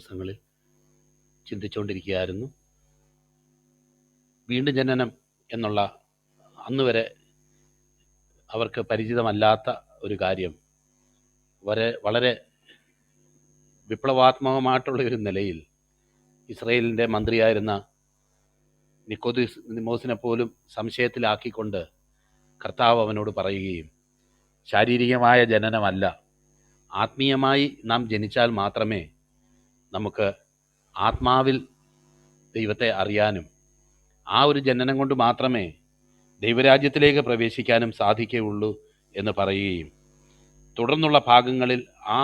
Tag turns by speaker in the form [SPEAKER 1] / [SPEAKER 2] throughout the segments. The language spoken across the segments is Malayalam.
[SPEAKER 1] ദിവസങ്ങളിൽ ചിന്തിച്ചുകൊണ്ടിരിക്കുകയായിരുന്നു വീണ്ടും ജനനം എന്നുള്ള അന്ന് വരെ അവർക്ക് പരിചിതമല്ലാത്ത ഒരു കാര്യം. വരെ വളരെ വിപ്ലവാത്മകമായിട്ടുള്ള ഒരു നിലയിൽ ഇസ്രയേലിന്റെ മന്ത്രിയായിരുന്ന നിക്കോദിസ് നിമോസിനെ പോലും സംശയത്തിലാക്കിക്കൊണ്ട് കർത്താവ് അവനോട് പറയുകയും ശാരീരികമായ ജനനമല്ല ആത്മീയമായി നാം ജനിച്ചാൽ മാത്രമേ നമുക്ക് ആത്മാവിൽ ദൈവത്തെ അറിയാനും ആ ഒരു ജനനം കൊണ്ട് മാത്രമേ ദൈവരാജ്യത്തിലേക്ക് പ്രവേശിക്കാനും സാധിക്കുകയുള്ളൂ എന്ന് പറയുകയും തുടർന്നുള്ള ഭാഗങ്ങളിൽ ആ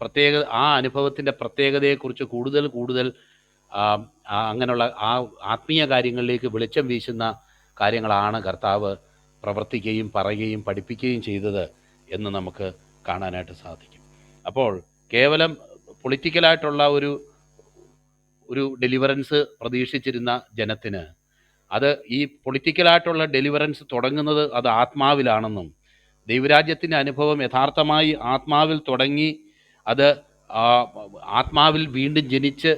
[SPEAKER 1] പ്രത്യേക ആ അനുഭവത്തിന്റെ പ്രത്യേകതയെക്കുറിച്ച് കൂടുതൽ കൂടുതൽ അങ്ങനെയുള്ള ആ ആത്മീയ കാര്യങ്ങളിലേക്ക് വെളിച്ചം വീശുന്ന കാര്യങ്ങളാണ് കർത്താവ് പ്രവർത്തിക്കുകയും പറയുകയും പഠിപ്പിക്കുകയും ചെയ്തത് എന്ന് നമുക്ക് കാണാനായിട്ട് സാധിക്കും. അപ്പോൾ കേവലം പൊളിറ്റിക്കലായിട്ടുള്ള ഒരു ഒരു ഡെലിവറൻസ് പ്രതീക്ഷിച്ചിരുന്ന ജനത്തിന്. അത് ഈ പൊളിറ്റിക്കലായിട്ടുള്ള ഡെലിവറൻസ് തുടങ്ങുന്നത് അത് ആത്മാവിലാണെന്നും ദൈവരാജ്യത്തിന്റെ അനുഭവം യഥാർത്ഥമായി ആത്മാവിൽ തുടങ്ങി അത് ആത്മാവിൽ വീണ്ടും ജനിച്ച്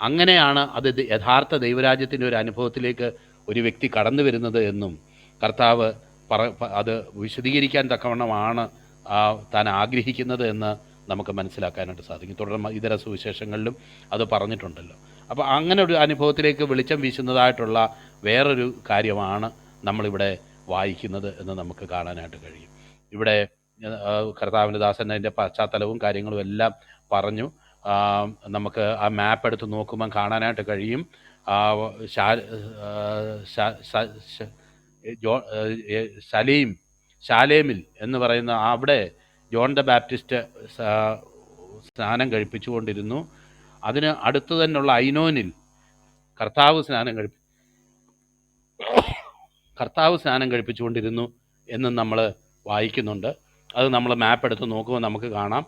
[SPEAKER 1] അങ്ങനെയാണ് അത് യഥാർത്ഥ ദൈവരാജ്യത്തിന്റെ ഒരു അനുഭവത്തിലേക്ക് ഒരു വ്യക്തി കടന്നു വരുന്നത് എന്നും കർത്താവ് പറ അത് വിശദീകരിക്കാൻ തക്കവണ്ണമാണ് താൻ ആഗ്രഹിക്കുന്നത് എന്ന് നമുക്ക് മനസ്സിലാക്കാനായിട്ട് സാധിക്കും. തുടർന്ന് ഇതര സുവിശേഷങ്ങളിലും അത് പറഞ്ഞിട്ടുണ്ടല്ലോ. അപ്പോൾ അങ്ങനെ ഒരു അനുഭവത്തിലേക്ക് വെളിച്ചം വീശുന്നതായിട്ടുള്ള വേറൊരു കാര്യമാണ് നമ്മളിവിടെ വായിക്കുന്നത് എന്ന് നമുക്ക് കാണാനായിട്ട് കഴിയും. ഇവിടെ കർത്താവിന്റെ ദാസൻ അതിന്റെ പശ്ചാത്തലവും കാര്യങ്ങളും എല്ലാം പറഞ്ഞു. നമുക്ക് ആ മാപ്പ് എടുത്ത് നോക്കുമ്പം കാണാനായിട്ട് കഴിയും. ശലീം ശാലേമിൽ എന്ന് പറയുന്ന അവിടെ ജോൺ ദ ബാപ്റ്റിസ്റ്റ് സ്നാനം കഴിപ്പിച്ചുകൊണ്ടിരുന്നു. അതിന് അടുത്ത് തന്നെയുള്ള ഐനോനിൽ കർത്താവ് സ്നാനം കഴിപ്പി കർത്താവ് സ്നാനം കഴിപ്പിച്ചുകൊണ്ടിരുന്നു എന്ന് നമ്മൾ വായിക്കുന്നുണ്ട്. അത് നമ്മൾ മാപ്പ് എടുത്ത് നോക്കുമ്പോൾ നമുക്ക് കാണാം.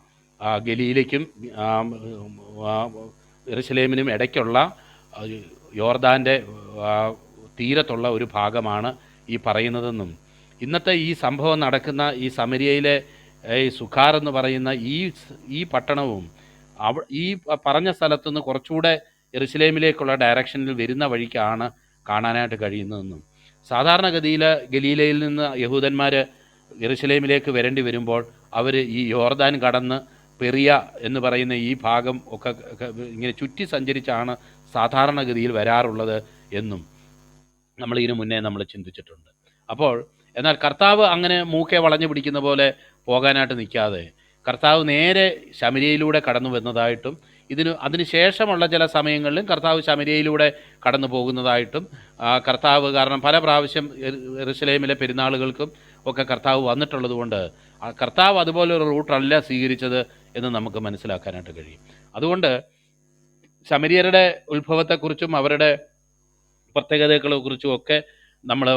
[SPEAKER 1] ഗലീലയ്ക്കും ആ, ഇടയ്ക്കുള്ള യോർദാന്റെ തീരത്തുള്ള ഒരു ഭാഗമാണ് ഈ പറയുന്നതെന്നും. ഇന്നത്തെ ഈ സംഭവം നടക്കുന്ന ഈ സമരിയയിലെ ഈ സുഖാർ എന്ന് പറയുന്ന ഈ ഈ പട്ടണവും അവ ഈ പറഞ്ഞ പറഞ്ഞ സ്ഥലത്തുനിന്ന് കുറച്ചുകൂടെ എറുസലേമിലേക്കുള്ള ഡയറക്ഷനിൽ വരുന്ന വഴിക്കാണ് കാണാനായിട്ട് കഴിയുന്നതെന്നും. സാധാരണഗതിയിൽ ഗലീലയിൽ നിന്ന് യഹൂദന്മാർ എറുസലേമിലേക്ക് വരേണ്ടി വരുമ്പോൾ അവർ ഈ യോർദാൻ കടന്ന് പെറിയ എന്ന് പറയുന്ന ഈ ഭാഗം ഒക്കെ ഇങ്ങനെ ചുറ്റി സഞ്ചരിച്ചാണ് സാധാരണഗതിയിൽ വരാറുള്ളത് എന്നും നമ്മൾ ഇതിനു മുന്നേ നമ്മൾ ചിന്തിച്ചിട്ടുണ്ട്. അപ്പോൾ എന്നാൽ കർത്താവ് അങ്ങനെ മൂക്കെ വളഞ്ഞു പിടിക്കുന്ന പോലെ പോകാനായിട്ട് നിൽക്കാതെ കർത്താവ് നേരെ ശമരിയയിലൂടെ കടന്നു വന്നതായിട്ടും ഇതിന് അതിനുശേഷമുള്ള ചില സമയങ്ങളിലും കർത്താവ് ശമരിയയിലൂടെ കടന്നു പോകുന്നതായിട്ടും കർത്താവ് കാരണം പല പ്രാവശ്യം എറുസലേമിലെ പെരുന്നാളുകൾക്കും ഒക്കെ കർത്താവ് വന്നിട്ടുള്ളത് കൊണ്ട് കർത്താവ് അതുപോലൊരു റൂട്ടല്ല സ്വീകരിച്ചത് എന്ന് നമുക്ക് മനസ്സിലാക്കാനായിട്ട് കഴിയും. അതുകൊണ്ട് ശമരിയരുടെ ഉത്ഭവത്തെക്കുറിച്ചും അവരുടെ പ്രത്യേകതകളെ കുറിച്ചും ഒക്കെ നമ്മൾ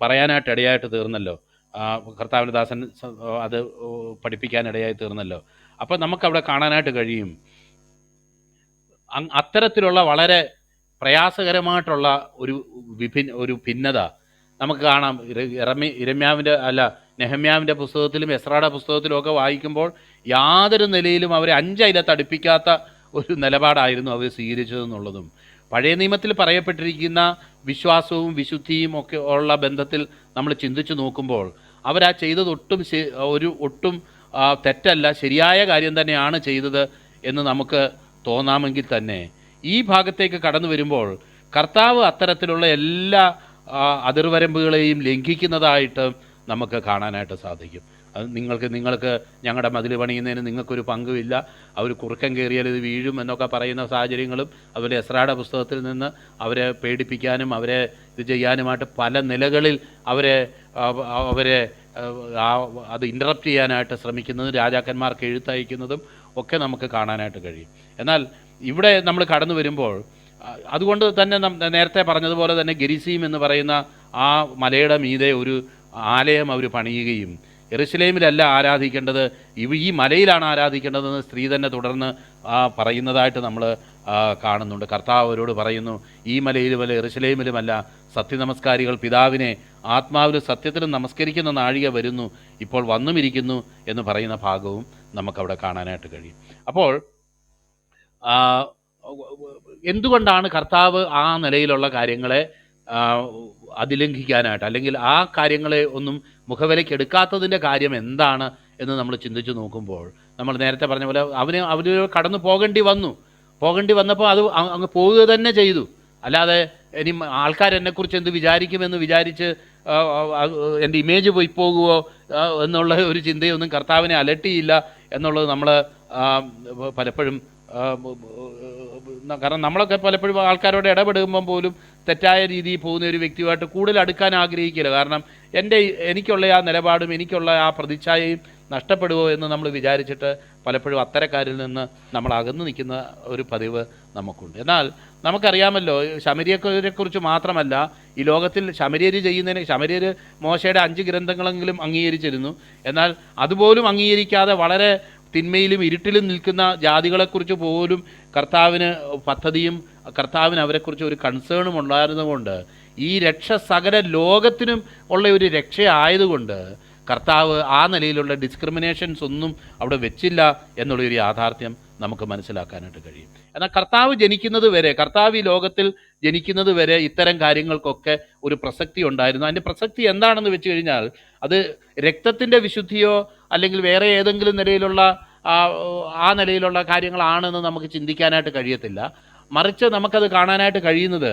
[SPEAKER 1] പറയാനായിട്ട് ഇടയായിട്ട് തീർന്നല്ലോ. കർത്താവിന്റെ ദാസൻ അത് പഠിപ്പിക്കാനിടയായി തീർന്നല്ലോ. അപ്പം നമുക്കവിടെ കാണാനായിട്ട് കഴിയും. അത്തരത്തിലുള്ള വളരെ പ്രയാസകരമായിട്ടുള്ള ഒരു വിഭിന്ന ഒരു ഭിന്നത നമുക്ക് കാണാം. ഇറമി ഇരമ്യാവിന്റെ അല്ല നെഹമ്യാവിന്റെ പുസ്തകത്തിലും എസ്രാഡ പുസ്തകത്തിലും ഒക്കെ വായിക്കുമ്പോൾ യാതൊരു നിലയിലും അവരെ അഞ്ചയില തടിപ്പിക്കാത്ത ഒരു നിലപാടായിരുന്നു അവർ സ്വീകരിച്ചതെന്നുള്ളതും. പഴയ നിയമത്തിൽ പറയപ്പെട്ടിരിക്കുന്ന വിശ്വാസവും വിശുദ്ധിയും ഒക്കെ ഉള്ള ബന്ധത്തിൽ നമ്മൾ ചിന്തിച്ചു നോക്കുമ്പോൾ അവരാ ചെയ്തത് ഒട്ടും ഒരു ഒട്ടും തെറ്റല്ല ശരിയായ കാര്യം തന്നെയാണ് ചെയ്തത് എന്ന് നമുക്ക് തോന്നാമെങ്കിൽ തന്നെ. ഈ ഭാഗത്തേക്ക് കടന്നു വരുമ്പോൾ കർത്താവ് അത്തരത്തിലുള്ള എല്ലാ അതിർവരമ്പുകളെയും ലംഘിക്കുന്നതായിട്ട് നമുക്ക് കാണാനായിട്ട് സാധിക്കും. അത് നിങ്ങൾക്ക് നിങ്ങൾക്ക് ഞങ്ങളുടെ മതിൽ പണിയുന്നതിന് നിങ്ങൾക്കൊരു പങ്കുമില്ല. അവർ കുറുക്കം കയറിയാൽ ഇത് വീഴും എന്നൊക്കെ പറയുന്ന സാഹചര്യങ്ങളും അതുപോലെ എസ്രായുടെ പുസ്തകത്തിൽ നിന്ന് അവരെ പേടിപ്പിക്കാനും അവരെ ഇത് ചെയ്യാനുമായിട്ട് പല നിലകളിൽ അവരെ അവരെ അത് ഇന്ററപ്റ്റ് ചെയ്യാനായിട്ട് ശ്രമിക്കുന്നതും രാജാക്കന്മാർക്ക് എഴുത്തയക്കുന്നതും ഒക്കെ നമുക്ക് കാണാനായിട്ട് കഴിയും. എന്നാൽ ഇവിടെ നമ്മൾ കടന്നു വരുമ്പോൾ അതുകൊണ്ട് തന്നെ നേരത്തെ പറഞ്ഞതുപോലെ തന്നെ ഗരിസീം എന്ന് പറയുന്ന ആ മലയുടെ മീതെ ഒരു ആലയം അവർ പണിയുകയും എറുസലേമിലല്ല ആരാധിക്കേണ്ടത്? ഇവ ഈ മലയിലാണ് ആരാധിക്കേണ്ടതെന്ന് സ്ത്രീ തന്നെ തുടർന്ന് പറയുന്നതായിട്ട് നമ്മൾ കാണുന്നുണ്ട്. കർത്താവ് അവരോട് പറയുന്നു ഈ മലയിലുമല്ല എറുസലേമിലുമല്ല സത്യനമസ്കാരികൾ പിതാവിനെ ആത്മാവിലും സത്യത്തിലും നമസ്കരിക്കുന്ന നാഴിക വരുന്നു ഇപ്പോൾ വന്നുമിരിക്കുന്നു എന്ന് പറയുന്ന ഭാഗവും നമുക്കവിടെ കാണാനായിട്ട് കഴിയും. അപ്പോൾ എന്തുകൊണ്ടാണ് കർത്താവ് ആ നിലയിലുള്ള കാര്യങ്ങളെ അതിലംഘിക്കാനായിട്ട് അല്ലെങ്കിൽ ആ കാര്യങ്ങളെ ഒന്നും മുഖവിലയ്ക്ക് എടുക്കാത്തതിന്റെ കാര്യം എന്താണ് എന്ന് നമ്മൾ ചിന്തിച്ചു നോക്കുമ്പോൾ നമ്മൾ നേരത്തെ പറഞ്ഞ പോലെ അവന് അവന് കടന്നു പോകേണ്ടി വന്നു. പോകേണ്ടി വന്നപ്പോൾ അത് അങ്ങ് പോവുക തന്നെ ചെയ്തു. അല്ലാതെ ഇനി ആൾക്കാർ എന്നെക്കുറിച്ച് എന്ത് വിചാരിക്കുമെന്ന് വിചാരിച്ച് എന്റെ ഇമേജ് പോയി പോകുമോ എന്നുള്ള ഒരു ചിന്തയൊന്നും കർത്താവിനെ അലട്ടിയില്ല എന്നുള്ളത് നമ്മൾ പലപ്പോഴും കാരണം നമ്മളൊക്കെ പലപ്പോഴും ആൾക്കാരോട് ഇടപെടുമ്പം പോലും തെറ്റായ രീതിയിൽ പോകുന്ന ഒരു വ്യക്തിയുമായിട്ട് കൂടുതൽ അടുക്കാൻ ആഗ്രഹിക്കില്ല. കാരണം എന്റെ എനിക്കുള്ള ആ നിലപാടും എനിക്കുള്ള ആ പ്രതിച്ഛായയും നഷ്ടപ്പെടുമോ എന്ന് നമ്മൾ വിചാരിച്ചിട്ട് പലപ്പോഴും അത്തരക്കാരിൽ നിന്ന് നമ്മൾ അകന്നു നിൽക്കുന്ന ഒരു പതിവ് നമുക്കുണ്ട്. എന്നാൽ നമുക്കറിയാമല്ലോ ശമരിയെക്കുറിച്ച് മാത്രമല്ല ഈ ലോകത്തിൽ ശമരിയർ ചെയ്യുന്നതിന് ശമരിയർ മോശയുടെ അഞ്ച് ഗ്രന്ഥങ്ങളെങ്കിലും അംഗീകരിച്ചിരുന്നു. എന്നാൽ അതുപോലും അംഗീകരിക്കാതെ വളരെ തിന്മയിലും ഇരുട്ടിലും നിൽക്കുന്ന ജാതികളെക്കുറിച്ച് പോലും കർത്താവിന് പദ്ധതിയും കർത്താവിന് അവരെക്കുറിച്ച് ഒരു കൺസേണും ഉണ്ടായിരുന്നതുകൊണ്ട് ഈ രക്ഷ സകല ലോകത്തിനും ഉള്ള ഒരു രക്ഷയായതുകൊണ്ട് കർത്താവ് ആ നിലയിലുള്ള ഡിസ്ക്രിമിനേഷൻസ് ഒന്നും അവിടെ വെച്ചില്ല എന്നുള്ളൊരു യാഥാർത്ഥ്യം നമുക്ക് മനസ്സിലാക്കാനായിട്ട് കഴിയും. എന്നാൽ കർത്താവ് ജനിക്കുന്നത് വരെ കർത്താവ് ഈ ലോകത്തിൽ ജനിക്കുന്നത് വരെ ഇത്തരം കാര്യങ്ങൾക്കൊക്കെ ഒരു പ്രസക്തി ഉണ്ടായിരുന്നു. അതിന്റെ പ്രസക്തി എന്താണെന്ന് വെച്ച് കഴിഞ്ഞാൽ അത് രക്തത്തിന്റെ വിശുദ്ധിയോ അല്ലെങ്കിൽ വേറെ ഏതെങ്കിലും നിലയിലുള്ള ആ, നിലയിലുള്ള കാര്യങ്ങളാണെന്ന് നമുക്ക് ചിന്തിക്കാനായിട്ട് കഴിയത്തില്ല. മറിച്ച് നമുക്കത് കാണാനായിട്ട് കഴിയുന്നത്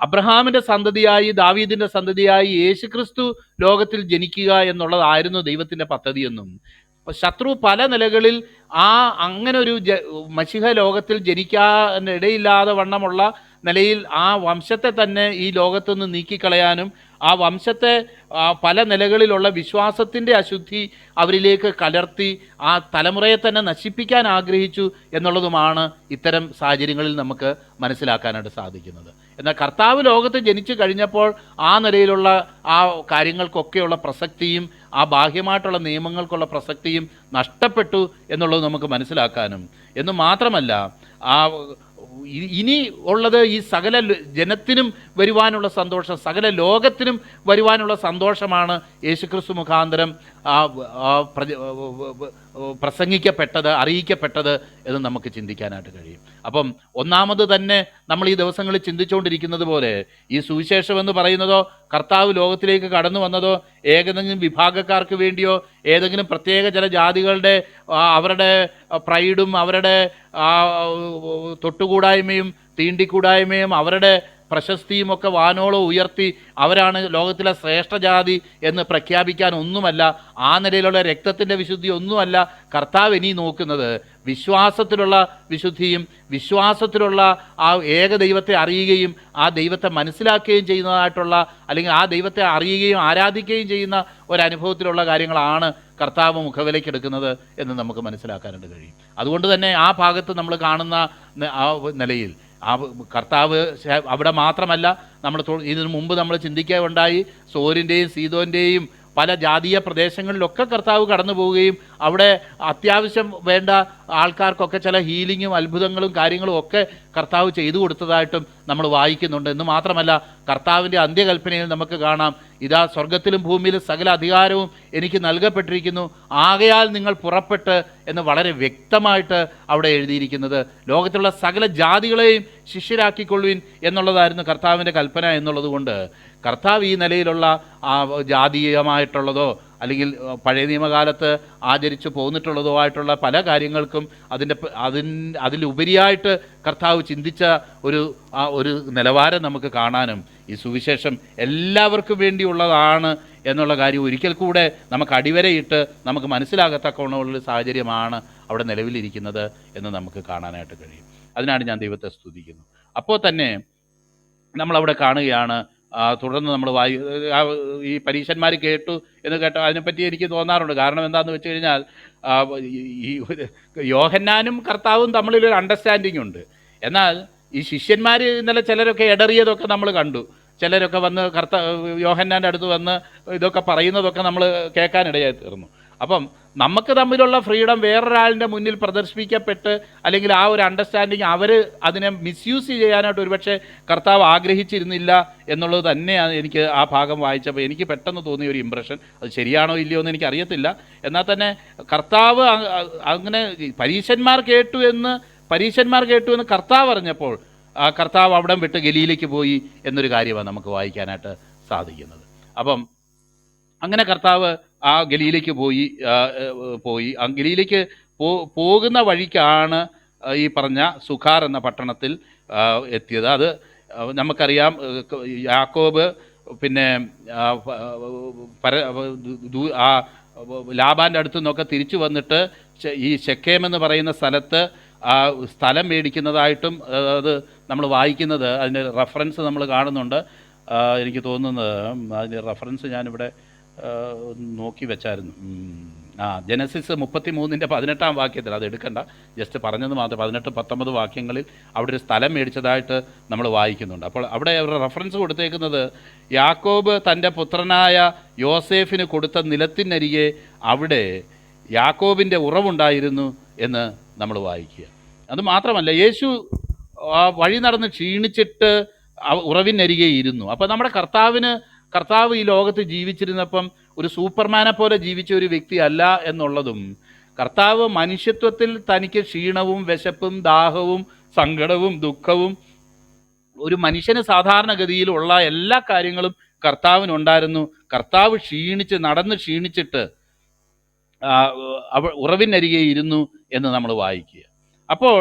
[SPEAKER 1] അബ്രഹാമിന്റെ സന്തതിയായി ദാവീദിന്റെ സന്തതിയായി യേശുക്രിസ്തു ലോകത്തിൽ ജനിക്കുക എന്നുള്ളതായിരുന്നു ദൈവത്തിന്റെ പദ്ധതിയെന്നും അപ്പൊ ശത്രു പല നിലകളിൽ ആ അങ്ങനെ ഒരു ജ മഷിഹ ലോകത്തിൽ ജനിക്കാനിടയില്ലാതെ വണ്ണമുള്ള നിലയിൽ ആ വംശത്തെ തന്നെ ഈ ലോകത്തുനിന്ന് നീക്കിക്കളയാനും ആ വംശത്തെ പല നിലകളിലുള്ള വിശ്വാസത്തിന്റെ അശുദ്ധി അവരിലേക്ക് കലർത്തി ആ തലമുറയെ തന്നെ നശിപ്പിക്കാൻ ആഗ്രഹിച്ചു എന്നുള്ളതുമാണ് ഇത്തരം സാഹചര്യങ്ങളിൽ നമുക്ക് മനസ്സിലാക്കാനായിട്ട് സാധിക്കുന്നത്. എന്നാൽ കർത്താവ് ലോകത്ത് ജനിച്ചു കഴിഞ്ഞപ്പോൾ ആ നിലയിലുള്ള ആ കാര്യങ്ങൾക്കൊക്കെയുള്ള പ്രസക്തിയും ആ ബാഹ്യമായിട്ടുള്ള നിയമങ്ങൾക്കുള്ള പ്രസക്തിയും നഷ്ടപ്പെട്ടു എന്നുള്ളത് നമുക്ക് മനസ്സിലാക്കാനും. എന്ന് മാത്രമല്ല ആ ഇനി ഉള്ളത് ഈ സകല ജനത്തിനും വരുവാനുള്ള സന്തോഷം സകല ലോകത്തിനും വരുവാനുള്ള സന്തോഷമാണ് യേശുക്രിസ്തു മുഖാന്തരം. ആ പ്രസംഗിക്കപ്പെട്ടത് അറിയിക്കപ്പെട്ടത് എന്ന് നമുക്ക് ചിന്തിക്കാനായിട്ട് കഴിയും. അപ്പം ഒന്നാമത് തന്നെ നമ്മൾ ഈ ദിവസങ്ങളിൽ ചിന്തിച്ചുകൊണ്ടിരിക്കുന്നത് പോലെ ഈ സുവിശേഷം എന്ന് പറയുന്നതോ കർത്താവ് ലോകത്തിലേക്ക് കടന്നു വന്നതോ ഏതെങ്കിലും വിഭാഗക്കാർക്ക് വേണ്ടിയോ ഏതെങ്കിലും പ്രത്യേക ചില ജാതികളുടെ അവരുടെ പ്രൈഡും അവരുടെ തൊട്ടുകൂടായ്മയും തീണ്ടിക്കൂടായ്മയും അവരുടെ പ്രശസ്തിയും ഒക്കെ വാനോളം ഉയർത്തി അവരാണ് ലോകത്തിലെ ശ്രേഷ്ഠജാതി എന്ന് പ്രഖ്യാപിക്കാൻ ഒന്നുമല്ല ആ നിലയിലുള്ള രക്തത്തിന്റെ വിശുദ്ധി ഒന്നുമല്ല കർത്താവ് ഇനി നോക്കുന്നത്. വിശ്വാസത്തിലുള്ള വിശുദ്ധിയും വിശ്വാസത്തിലുള്ള ആ ഏക ദൈവത്തെ അറിയുകയും ആ ദൈവത്തെ മനസ്സിലാക്കുകയും ചെയ്യുന്നതായിട്ടുള്ള അല്ലെങ്കിൽ ആ ദൈവത്തെ അറിയുകയും ആരാധിക്കുകയും ചെയ്യുന്ന ഒരനുഭവത്തിലുള്ള കാര്യങ്ങളാണ് കർത്താവ് മുഖവിലയ്ക്കെടുക്കുന്നത് എന്ന് നമുക്ക് മനസ്സിലാക്കാനായിട്ട് കഴിയും. അതുകൊണ്ട് തന്നെ ആ ഭാഗത്ത് നമ്മൾ കാണുന്ന ആ നിലയിൽ കർത്താവ് അവിടെ മാത്രമല്ല നമ്മൾ ഇതിനു മുമ്പ് നമ്മൾ ചിന്തിക്കുകയുണ്ടായി സോരിന്റെയും സീതോന്റെയും പല ജാതീയ പ്രദേശങ്ങളിലൊക്കെ കർത്താവ് കടന്നു പോവുകയും അവിടെ അത്യാവശ്യം വേണ്ട ആൾക്കാർക്കൊക്കെ ചില ഹീലിങ്ങും അത്ഭുതങ്ങളും കാര്യങ്ങളും ഒക്കെ കർത്താവ് ചെയ്തു കൊടുത്തതായിട്ടും നമ്മൾ വായിക്കുന്നുണ്ട്. എന്ന് മാത്രമല്ല കർത്താവിന്റെ അന്ത്യകൽപ്പനയിൽ നമുക്ക് കാണാം ഇതാ സ്വർഗത്തിലും ഭൂമിയിലും സകല അധികാരവും എനിക്ക് നൽകപ്പെട്ടിരിക്കുന്നു. ആകയാൽ നിങ്ങൾ പുറപ്പെട്ട് എന്ന് വളരെ വ്യക്തമായിട്ട് അവിടെ എഴുതിയിരിക്കുന്നത്. ലോകത്തിലുള്ള സകല ജാതികളെയും ശിഷ്യരാക്കിക്കൊള്ളുവിൻ എന്നുള്ളതായിരുന്നു കർത്താവിന്റെ കൽപ്പന എന്നുള്ളതുകൊണ്ട് കർത്താവ് ഈ നിലയിലുള്ള ജാതീയമായിട്ടുള്ളതോ അല്ലെങ്കിൽ പഴയ നിയമകാലത്ത് ആചരിച്ചു പോന്നിട്ടുള്ളതോ ആയിട്ടുള്ള പല കാര്യങ്ങൾക്കും അതിന്റെ അതിൻ അതിലുപരിയായിട്ട് കർത്താവ് ചിന്തിച്ച ഒരു ഒരു നിലവാരം നമുക്ക് കാണാനും ഈ സുവിശേഷം എല്ലാവർക്കും വേണ്ടിയുള്ളതാണ് എന്നുള്ള കാര്യം ഒരിക്കൽ കൂടെ നമുക്ക് അടിവരയിട്ട് നമുക്ക് മനസ്സിലാകത്തക്കവണ്ണമുള്ള സാഹചര്യമാണ് അവിടെ നിലവിലിരിക്കുന്നത് എന്ന് നമുക്ക് കാണാനായിട്ട് കഴിയും. അതിനാണ് ഞാൻ ദൈവത്തെ സ്തുതിക്കുന്നത് അപ്പോൾ തന്നെ നമ്മളവിടെ കാണുകയാണ് തുടർന്ന് നമ്മൾ വായി ഈ പരീക്ഷന്മാർ കേട്ടു എന്ന് കേട്ടോ അതിനെപ്പറ്റി എനിക്ക് തോന്നാറുണ്ട്. കാരണം എന്താണെന്ന് വെച്ച് കഴിഞ്ഞാൽ ഈ- യോഹന്നാനും കർത്താവും തമ്മിലൊരു അണ്ടർസ്റ്റാൻഡിംഗ് ഉണ്ട്. എന്നാൽ ഈ ശിഷ്യന്മാർ ഇന്നലെ ചിലരൊക്കെ ഇടറിയതൊക്കെ നമ്മൾ കണ്ടു. ചിലരൊക്കെ വന്ന് കർത്ത യോഹന്നാന്റെ അടുത്ത് വന്ന് ഇതൊക്കെ പറയുന്നതൊക്കെ നമ്മൾ കേൾക്കാനിടയായി തീർന്നു. അപ്പം നമുക്ക് തമ്മിലുള്ള ഫ്രീഡം വേറൊരാളിന്റെ മുന്നിൽ പ്രദർശിപ്പിക്കപ്പെട്ട് അല്ലെങ്കിൽ ആ ഒരു അണ്ടർസ്റ്റാൻഡിങ് അവർ അതിനെ മിസ്യൂസ് ചെയ്യാനായിട്ട് ഒരുപക്ഷെ കർത്താവ് ആഗ്രഹിച്ചിരുന്നില്ല എന്നുള്ളത് തന്നെയാണ് എനിക്ക് ആ ഭാഗം വായിച്ചപ്പോൾ എനിക്ക് പെട്ടെന്ന് തോന്നിയ ഒരു ഇമ്പ്രഷൻ അത് ശരിയാണോ ഇല്ലയോ എന്ന് എനിക്ക് അറിയത്തില്ല. എന്നാൽ തന്നെ കർത്താവ് അങ്ങനെ പരീശന്മാർ കേട്ടു എന്ന് പരീശന്മാർ കേട്ടു എന്ന് കർത്താവ് അറിഞ്ഞപ്പോൾ ആ കർത്താവ് അവിടം വിട്ട് ഗലിയിലേക്ക് പോയി എന്നൊരു കാര്യമാണ് നമുക്ക് വായിക്കാനായിട്ട് സാധിക്കുന്നത്. അപ്പം അങ്ങനെ കർത്താവ് ആ ഗലിയിലേക്ക് പോയി പോയി. ആ ഗലിയിലേക്ക് പോ പോകുന്ന വഴിക്കാണ് ഈ പറഞ്ഞ സുഖാർ എന്ന പട്ടണത്തിൽ എത്തിയത്. അത് നമുക്കറിയാം യാക്കോബ് പിന്നെ പര ആ ലാബാന്റെ അടുത്തു നിന്നൊക്കെ തിരിച്ചു വന്നിട്ട് ഈ ഷെക്കേം എന്ന് പറയുന്ന സ്ഥലത്ത് സ്ഥലം മേടിക്കുന്നതായിട്ടും അത് നമ്മൾ വായിക്കുന്നത് അതിന്റെ റെഫറൻസ് നമ്മൾ കാണുന്നുണ്ട്. എനിക്ക് തോന്നുന്നത് അതിന്റെ റെഫറൻസ് ഞാനിവിടെ നോക്കി വെച്ചായിരുന്നു. ആ ജനസിസ് മുപ്പത്തി മൂന്നിന്റെ പതിനെട്ടാം വാക്യത്തിൽ അത് എടുക്കണ്ട. ജസ്റ്റ് പറഞ്ഞത് മാത്രം പതിനെട്ട് പത്തൊമ്പത് വാക്യങ്ങളിൽ അവിടെ ഒരു സ്ഥലം മേടിച്ചതായിട്ട് നമ്മൾ വായിക്കുന്നുണ്ട്. അപ്പോൾ അവിടെ റെഫറൻസ് കൊടുത്തേക്കുന്നത് യാക്കോബ് തന്റെ പുത്രനായ യോസേഫിന് കൊടുത്ത നിലത്തിനരികെ അവിടെ യാക്കോബിന്റെ ഉറവുണ്ടായിരുന്നു എന്ന് നമ്മൾ വായിക്കുക. അത് മാത്രമല്ല യേശു വഴി നടന്ന് ക്ഷീണിച്ചിട്ട് ഉറവിനരികെ ഇരുന്നു. അപ്പോൾ നമ്മുടെ കർത്താവിന് കർത്താവ് ഈ ലോകത്ത് ജീവിച്ചിരുന്നപ്പം ഒരു സൂപ്പർമാനെ പോലെ ജീവിച്ച ഒരു വ്യക്തി അല്ല എന്നുള്ളതും കർത്താവ് മനുഷ്യത്വത്തിൽ തനിക്ക് ക്ഷീണവും വിശപ്പും ദാഹവും സങ്കടവും ദുഃഖവും ഒരു മനുഷ്യന് സാധാരണഗതിയിലുള്ള എല്ലാ കാര്യങ്ങളും കർത്താവിനുണ്ടായിരുന്നു. കർത്താവ് ക്ഷീണിച്ച് നടന്ന് ക്ഷീണിച്ചിട്ട് ഉറവിനരികെ ഇരുന്നു എന്ന് നമ്മൾ വായിക്കുക. അപ്പോൾ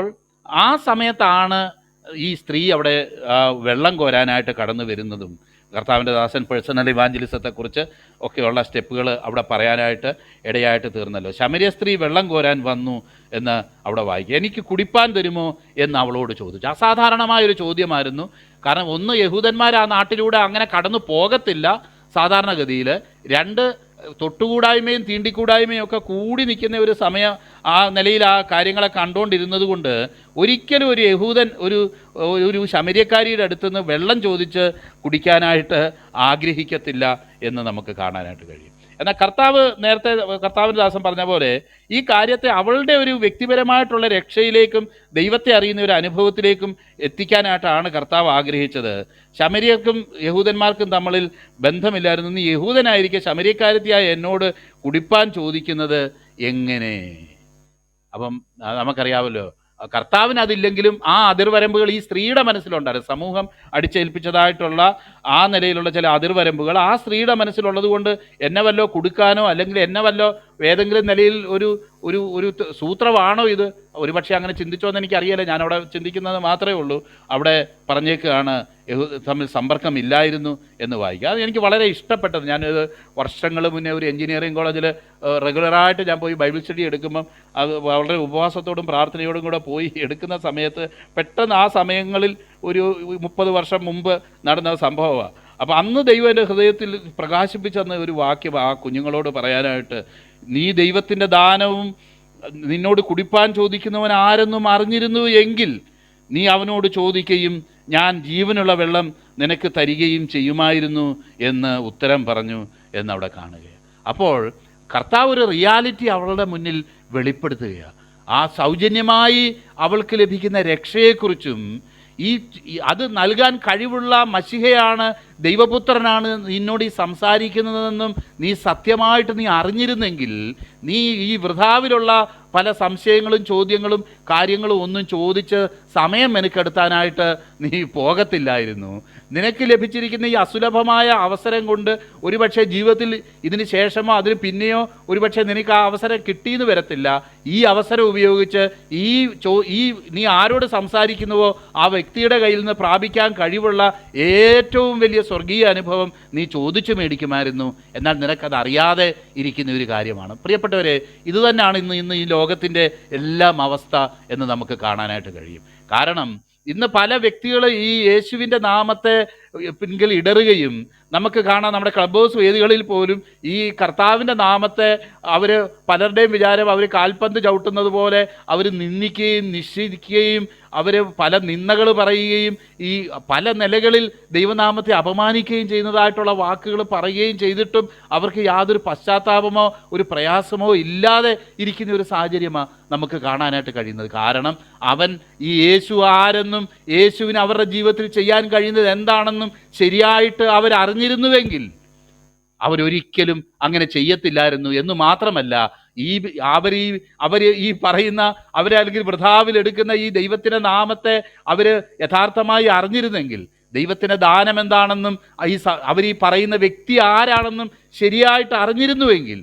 [SPEAKER 1] ആ സമയത്താണ് ഈ സ്ത്രീ അവിടെ വെള്ളം കോരാനായിട്ട് കടന്നു വരുന്നതും. കർത്താവിന്റെ ദാസൻ പേഴ്സണൽ ഇവാഞ്ചലിസത്തെക്കുറിച്ച് ഒക്കെയുള്ള സ്റ്റെപ്പുകൾ അവിടെ പറയാനായിട്ട് ഇടയായിട്ട് തീർന്നല്ലോ. ശമരിയ സ്ത്രീ വെള്ളം കോരാൻ വന്നു എന്ന് അവിടെ വായിക്കുക. എനിക്ക് കുടിപ്പാൻ തരുമോ എന്ന് അവളോട് ചോദിച്ചു. അസാധാരണമായൊരു ചോദ്യമായിരുന്നു. കാരണം ഒന്ന് യഹൂദന്മാർ ആ നാട്ടിലൂടെ അങ്ങനെ കടന്നു പോകത്തില്ല സാധാരണഗതിയിൽ. രണ്ട് തൊട്ടുകൂടായ്മയും തീണ്ടിക്കൂടായ്മയും ഒക്കെ കൂടി നിൽക്കുന്ന ഒരു സമയം ആ നിലയിൽ ആ കാര്യങ്ങളെ കണ്ടുകൊണ്ടിരുന്നത് കൊണ്ട് ഒരിക്കലും ഒരു യഹൂദൻ ഒരു ഒരു ശമര്യക്കാരിയുടെ അടുത്തുനിന്ന് വെള്ളം ചോദിച്ച് കുടിക്കാനായിട്ട് ആഗ്രഹിക്കത്തില്ല എന്ന് നമുക്ക് കാണാനായിട്ട് കഴിയും. എന്നാൽ കർത്താവ് നേരത്തെ കർത്താവിന്റെ ദാസം പറഞ്ഞ പോലെ ഈ കാര്യത്തെ അവളുടെ ഒരു വ്യക്തിപരമായിട്ടുള്ള രക്ഷയിലേക്കും ദൈവത്തെ അറിയുന്ന ഒരു അനുഭവത്തിലേക്കും എത്തിക്കാനായിട്ടാണ് കർത്താവ് ആഗ്രഹിച്ചത്. ശമരിയർക്കും യഹൂദന്മാർക്കും തമ്മിൽ ബന്ധമില്ലായിരുന്നു. നീ യഹൂദനായിരിക്കെ ശമരിയക്കാരത്തിയായ എന്നോട് കുടിപ്പാൻ ചോദിക്കുന്നത് എങ്ങനെ? അപ്പം നമുക്കറിയാമല്ലോ കർത്താവിന് അതില്ലെങ്കിലും ആ അതിർവരമ്പുകൾ ഈ സ്ത്രീയുടെ മനസ്സിലുണ്ടായിരുന്നു. സമൂഹം അടിച്ചേൽപ്പിച്ചതായിട്ടുള്ള ആ നിലയിലുള്ള ചില അതിർവരമ്പുകൾ ആ സ്ത്രീയുടെ മനസ്സിലുള്ളത് കൊണ്ട് എന്നെ വല്ലോ കൊടുക്കാനോ അല്ലെങ്കിൽ എന്നെ വല്ലോ ഏതെങ്കിലും നിലയിൽ ഒരു ഒരു ഒരു സൂത്രമാണോ ഇത്? ഒരുപക്ഷെ അങ്ങനെ ചിന്തിച്ചോ എന്ന് എനിക്കറിയില്ല. ഞാനവിടെ ചിന്തിക്കുന്നത് മാത്രമേ ഉള്ളൂ. അവിടെ പറഞ്ഞേക്കാണ് തമ്മിൽ സമ്പർക്കം ഇല്ലായിരുന്നു എന്ന് വായിക്കുക. അത് എനിക്ക് വളരെ ഇഷ്ടപ്പെട്ടത്. ഞാനിത് വർഷങ്ങൾ മുന്നേ ഒരു എഞ്ചിനീയറിംഗ് കോളേജിൽ റെഗുലറായിട്ട് ഞാൻ പോയി ബൈബിൾ സ്റ്റഡി എടുക്കുമ്പം അത് വളരെ ഉപവാസത്തോടും പ്രാർത്ഥനയോടും കൂടെ പോയി എടുക്കുന്ന സമയത്ത് പെട്ടെന്ന് ആ സമയങ്ങളിൽ ഒരു മുപ്പത് വർഷം മുമ്പ് നടന്ന സംഭവമാണ് അപ്പോൾ അന്ന് ദൈവം എന്റെ ഹൃദയത്തിൽ പ്രകാശിപ്പിച്ചെന്ന ഒരു വാക്യം ആ കുഞ്ഞുങ്ങളോട് പറയാനായിട്ട് നീ ദൈവത്തിന്റെ ദാനവും നിന്നോട് കുടിപ്പാൻ ചോദിക്കുന്നവൻ ആരെന്നും അറിഞ്ഞിരുന്നു എങ്കിൽ നീ അവനോട് ചോദിക്കുകയും ഞാൻ ജീവനുള്ള വെള്ളം നിനക്ക് തരികയും ചെയ്യുമായിരുന്നു എന്ന് ഉത്തരം പറഞ്ഞു എന്നവിടെ കാണുകയാണ്. അപ്പോൾ കർത്താവ് ഒരു റിയാലിറ്റി അവളുടെ മുന്നിൽ വെളിപ്പെടുത്തുകയാണ്. ആ സൗജന്യമായി അവൾക്ക് ലഭിക്കുന്ന രക്ഷയെക്കുറിച്ചും ഈ അത് നൽകാൻ കഴിവുള്ള മഷിഹയാണ് ദൈവപുത്രനാണ് നിന്നോട് ഈ സംസാരിക്കുന്നതെന്നും നീ സത്യമായിട്ട് നീ അറിഞ്ഞിരുന്നെങ്കിൽ നീ ഈ വൃഥാവിലുള്ള പല സംശയങ്ങളും ചോദ്യങ്ങളും കാര്യങ്ങളും ഒന്നും ചോദിച്ച് സമയം മെനക്കെടുത്താനായിട്ട് നീ പോകത്തില്ലായിരുന്നു. നിനക്ക് ലഭിച്ചിരിക്കുന്ന ഈ അസുലഭമായ അവസരം കൊണ്ട് ഒരുപക്ഷെ ജീവിതത്തിൽ ഇതിന് ശേഷമോ അതിന് പിന്നെയോ ഒരുപക്ഷെ നിനക്ക് ആ അവസരം കിട്ടിയെന്ന് വരത്തില്ല. ഈ അവസരം ഉപയോഗിച്ച് ഈ ചോ ഈ നീ ആരോട് സംസാരിക്കുന്നുവോ ആ വ്യക്തിയുടെ കയ്യിൽ നിന്ന് പ്രാപിക്കാൻ കഴിവുള്ള ഏറ്റവും വലിയ സ്വർഗീയ അനുഭവം നീ ചോദിച്ചു മേടിക്കുമായിരുന്നു. എന്നാൽ നിനക്കത് അറിയാതെ ഇരിക്കുന്ന ഒരു കാര്യമാണ്. പ്രിയപ്പെട്ടവരെ ഇതുതന്നെയാണ് ഇന്ന് ഇന്ന് ഈ ലോകത്തിന്റെ എല്ലാം അവസ്ഥ എന്ന് നമുക്ക് കാണാനായിട്ട് കഴിയും. കാരണം ഇന്ന് പല വ്യക്തികൾ ഈ യേശുവിന്റെ നാമത്തെ പിൻകിൽ ഇടറുകയും നമുക്ക് കാണാം നമ്മുടെ ക്ലബ് ഹൗസ് വേദികളിൽ പോലും ഈ കർത്താവിന്റെ നാമത്തെ അവർ പലരുടെയും വിചാരം അവർ കാൽപന്ത് ചവിട്ടുന്നത് പോലെ അവർ നിന്ദിക്കുകയും നിഷേധിക്കുകയും അവർ പല നിന്ദകൾ പറയുകയും ഈ പല നിലകളിൽ ദൈവനാമത്തെ അപമാനിക്കുകയും ചെയ്യുന്നതായിട്ടുള്ള വാക്കുകൾ പറയുകയും ചെയ്തിട്ടും അവർക്ക് യാതൊരു പശ്ചാത്താപമോ ഒരു പ്രയാസമോ ഇല്ലാതെ ഇരിക്കുന്ന ഒരു സാഹചര്യമാണ് നമുക്ക് കാണാനായിട്ട് കഴിയുന്നത്. കാരണം അവൻ ഈ യേശു ആരെന്നും യേശുവിന് അവരുടെ ജീവിതത്തിൽ ചെയ്യാൻ കഴിയുന്നത് എന്താണെന്നും ശരിയായിട്ട് അവരറിഞ്ഞിരുന്നുവെങ്കിൽ അവരൊരിക്കലും അങ്ങനെ ചെയ്യത്തില്ലായിരുന്നു എന്ന് മാത്രമല്ല ഈ അവർ ഈ അവർ ഈ പറയുന്ന അവരെ അല്ലെങ്കിൽ വൃഥാവിൽ എടുക്കുന്ന ഈ ദൈവത്തിന്റെ നാമത്തെ അവർ യഥാർത്ഥമായി അറിഞ്ഞിരുന്നെങ്കിൽ ദൈവത്തിന്റെ ദാനം എന്താണെന്നും ഈ അവർ ഈ പറയുന്ന വ്യക്തി ആരാണെന്നും ശരിയായിട്ട് അറിഞ്ഞിരുന്നുവെങ്കിൽ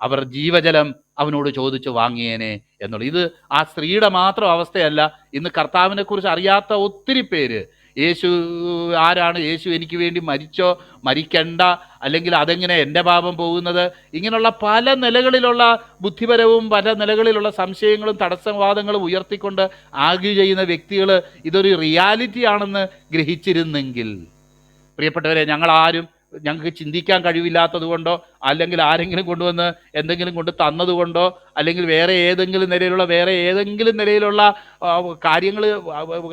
[SPEAKER 1] അവർ ജീവജലം അവനോട് ചോദിച്ചു വാങ്ങിയേനെ എന്നുള്ളത് ഇത് ആ സ്ത്രീയുടെ മാത്രം അവസ്ഥയല്ല. ഇന്ന് കർത്താവിനെ കുറിച്ച് അറിയാത്ത ഒത്തിരി പേര് യേശു ആരാണ്? യേശു എനിക്ക് വേണ്ടി മരിച്ചോ? മരിക്കണ്ട. അല്ലെങ്കിൽ അതെങ്ങനെ എന്റെ പാപം പോകുന്നത്? ഇങ്ങനെയുള്ള പല നിലകളിലുള്ള ബുദ്ധിപരവും പല നിലകളിലുള്ള സംശയങ്ങളും തടസ്സവാദങ്ങളും ഉയർത്തിക്കൊണ്ട് ആർഗ്യൂ ചെയ്യുന്ന വ്യക്തികൾ ഇതൊരു റിയാലിറ്റി ആണെന്ന് ഗ്രഹിച്ചിരുന്നെങ്കിൽ. പ്രിയപ്പെട്ടവരെ ഞങ്ങളാരും ഞങ്ങൾക്ക് ചിന്തിക്കാൻ കഴിവില്ലാത്തത് കൊണ്ടോ അല്ലെങ്കിൽ ആരെങ്കിലും കൊണ്ടുവന്ന് എന്തെങ്കിലും കൊണ്ട് തന്നതുകൊണ്ടോ അല്ലെങ്കിൽ വേറെ ഏതെങ്കിലും നിലയിലുള്ള വേറെ ഏതെങ്കിലും നിലയിലുള്ള കാര്യങ്ങൾ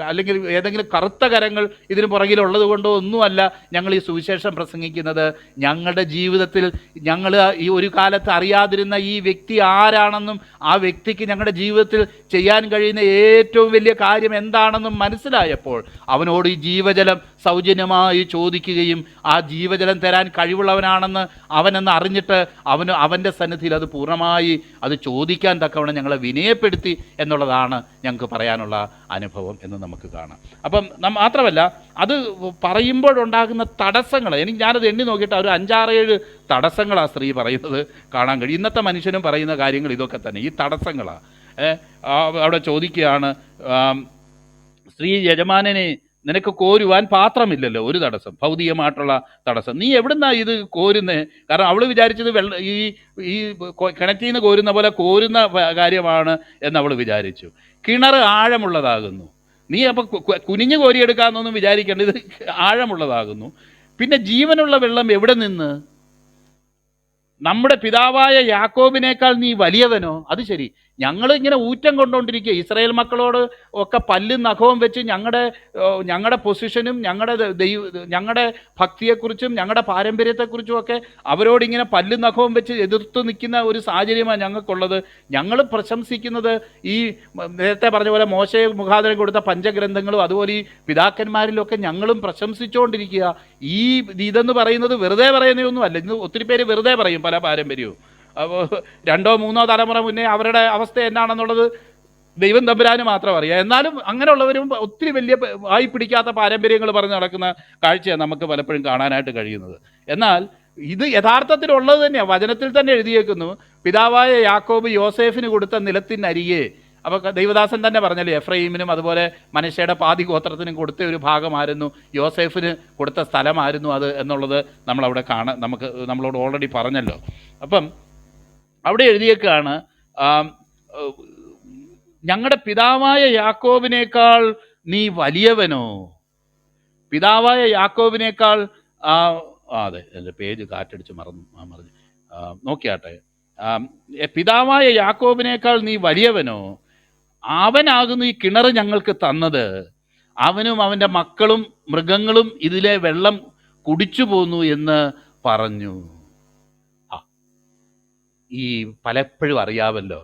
[SPEAKER 1] അല്ലെങ്കിൽ ഏതെങ്കിലും കറുത്ത കരങ്ങൾ ഇതിന് പുറകിലുള്ളത് കൊണ്ടോ ഒന്നുമല്ല ഞങ്ങൾ ഈ സുവിശേഷം പ്രസംഗിക്കുന്നത്. ഞങ്ങളുടെ ജീവിതത്തിൽ ഞങ്ങൾ ഈ ഒരു കാലത്ത് അറിയാതിരുന്ന ഈ വ്യക്തി ആരാണെന്നും ആ വ്യക്തിക്ക് ഞങ്ങളുടെ ജീവിതത്തിൽ ചെയ്യാൻ കഴിയുന്ന ഏറ്റവും വലിയ കാര്യം എന്താണെന്നും മനസ്സിലായപ്പോൾ അവനോട് ഈ ജീവജലം സൗജന്യമായി ചോദിക്കുകയും ആ ജീവജലം തരാൻ കഴിവുള്ളവനാണെന്ന് അവനെന്ന് അറിഞ്ഞിട്ട് അവന് അവന്റെ സന്നിധിയിൽ അത് പൂർണമായി അത് ചോദിക്കാൻ തക്കവണ്ണം ഞങ്ങളെ വിനയപ്പെടുത്തി എന്നുള്ളതാണ് ഞങ്ങൾക്ക് പറയാനുള്ള അനുഭവം എന്ന് നമുക്ക് കാണാം. അപ്പം മാത്രമല്ല അത് പറയുമ്പോഴുണ്ടാകുന്ന തടസ്സങ്ങൾ എനിക്ക് ഞാനത് എണ്ണി നോക്കിയിട്ട് ഒരു അഞ്ചാറേഴ് തടസ്സങ്ങളാണ് സ്ത്രീ പറയുന്നത് കാണാൻ കഴിയും. ഇന്നത്തെ മനുഷ്യനും പറയുന്ന കാര്യങ്ങൾ ഇതൊക്കെ തന്നെ. ഈ തടസ്സങ്ങളാണ് അവിടെ ചോദിക്കുകയാണ് സ്ത്രീ യജമാനനെ നിനക്ക് കോരുവാൻ പാത്രമില്ലല്ലോ ഒരു തടസ്സം ഭൗതികമായിട്ടുള്ള തടസ്സം. നീ എവിടുന്നാ ഇത് കോരുന്നേ? കാരണം അവൾ വിചാരിച്ചത് വെള്ള ഈ ഈ കിണറ്റിൽ നിന്ന് കോരുന്ന പോലെ കോരുന്ന കാര്യമാണ് എന്ന് അവൾ വിചാരിച്ചു. കിണർ ആഴമുള്ളതാകുന്നു. നീ അപ്പോൾ കുനിഞ്ഞു കോരിയെടുക്കാമെന്നൊന്നും വിചാരിക്കേണ്ട ഇത് ആഴമുള്ളതാകുന്നു. പിന്നെ ജീവനുള്ള വെള്ളം എവിടെ നിന്ന്? നമ്മുടെ പിതാവായ യാക്കോബിനേക്കാൾ നീ വലിയവനോ? അത് ശരി. ഞങ്ങൾ ഇങ്ങനെ ഊറ്റം കൊണ്ടുകൊണ്ടിരിക്കുക ഇസ്രായേൽ മക്കളോട് ഒക്കെ പല്ലും നഖവും വെച്ച് ഞങ്ങളുടെ ഞങ്ങളുടെ പൊസിഷനും ഞങ്ങളുടെ ദൈവ ഞങ്ങളുടെ ഭക്തിയെക്കുറിച്ചും ഞങ്ങളുടെ പാരമ്പര്യത്തെക്കുറിച്ചും ഒക്കെ അവരോടിങ്ങനെ പല്ലും നഖവും വെച്ച് എതിർത്ത് നിൽക്കുന്ന ഒരു സാഹചര്യമാണ് ഞങ്ങൾക്കുള്ളത്. ഞങ്ങൾ പ്രശംസിക്കുന്നത് ഈ നേരത്തെ പറഞ്ഞ പോലെ മോശ മുഖാന്തരം കൊടുത്ത പഞ്ചഗ്രന്ഥങ്ങളും അതുപോലെ ഈ പിതാക്കന്മാരിലൊക്കെ ഞങ്ങളും പ്രശംസിച്ചുകൊണ്ടിരിക്കുക ഈ ഇതെന്ന് പറയുന്നത് വെറുതെ പറയുന്നതൊന്നുമല്ല ഇന്ന് ഒത്തിരി പേര് വെറുതെ പറയും പല പാരമ്പര്യവും. രണ്ടോ മൂന്നോ തലമുറ മുന്നേ അവരുടെ അവസ്ഥ എന്നാണെന്നുള്ളത് ദൈവം തമ്പുരാന് മാത്രം അറിയാം. എന്നാലും അങ്ങനെയുള്ളവരും ഒത്തിരി വലിയ വായി പിടിക്കാത്ത പാരമ്പര്യങ്ങൾ പറഞ്ഞ് നടക്കുന്ന കാഴ്ചയാണ് നമുക്ക് പലപ്പോഴും കാണാനായിട്ട് കഴിയുന്നത്. എന്നാൽ ഇത് യഥാർത്ഥത്തിലുള്ളത് തന്നെയാണ് വചനത്തിൽ തന്നെ എഴുതിയേക്കുന്നു പിതാവായ യാക്കോബ് യോസേഫിന് കൊടുത്ത നിലത്തിനരികെ. അപ്പോൾ ദൈവദാസൻ തന്നെ പറഞ്ഞല്ലേ എഫ്രൈമിനും അതുപോലെ മനുഷ്യയുടെ പാതി ഗോത്രത്തിനും കൊടുത്ത ഒരു ഭാഗമായിരുന്നു യോസേഫിന് കൊടുത്ത സ്ഥലമായിരുന്നു അത് എന്നുള്ളത് നമ്മളവിടെ കാണാൻ നമുക്ക് നമ്മളോട് ഓൾറെഡി പറഞ്ഞല്ലോ. അപ്പം അവിടെ എഴുതിയേക്കാണ് ഞങ്ങളുടെ പിതാവായ യാക്കോബിനേക്കാൾ നീ വലിയവനോ? പിതാവായ യാക്കോബിനേക്കാൾ അതെ എന്റെ പേജ് കാറ്റടിച്ച് മറന്നു മറിഞ്ഞു. നോക്കിയാട്ടെ പിതാവായ യാക്കോബിനേക്കാൾ നീ വലിയവനോ? അവനാകുന്നു ഈ കിണർ ഞങ്ങൾക്ക് തന്നത്. അവനും അവന്റെ മക്കളും മൃഗങ്ങളും ഇതിലെ വെള്ളം കുടിച്ചു പോന്നു എന്ന് പറഞ്ഞു. ഈ പലപ്പോഴും അറിയാമല്ലോ